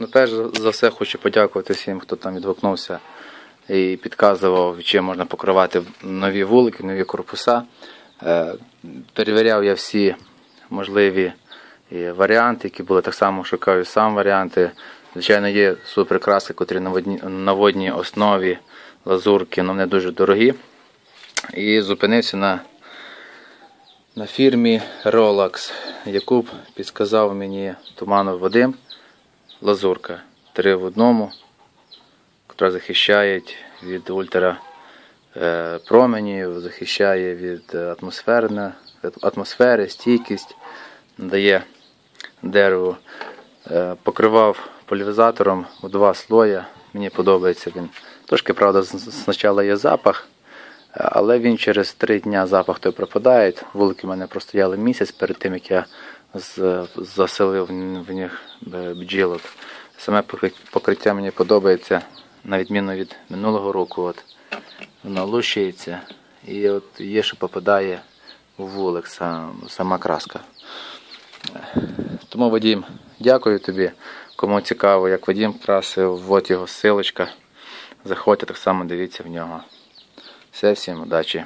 Ну, перш за все хочу подякувати всім, хто там відгукнувся і підказував, чим можна покривати нові вулики, нові корпуса. Е, Перевіряв я всі можливі варіанти, які були так само шукаю сам варіанти. Звичайно, є суперкраси, котрі на водній, основі лазурки, але вони дуже дорогі. І зупинився на, на фірмі Rolex, яку підказав мені Туманов Вадим. Лазурка. Три в одному, яка захищає від ультра е, променів, захищає від е, атмосфери, стійкість, надає дереву. Е, Покривав поляризатором у два слоя. Мені подобається він. Трошки, правда, спочатку є запах, е, але він через три дні запах той пропадає. Вулики в мене простояли місяць перед тим, як я заселив в них е, бджілок. Саме покриття мені подобається, на відміну від минулого року. От, воно лущується і от є, що попадає у вулик сам, сама краска. Тому Вадім, дякую тобі. Кому цікаво, як Вадім красив, от його силочка. Заходьте так само, дивіться в нього. Все, всім удачі.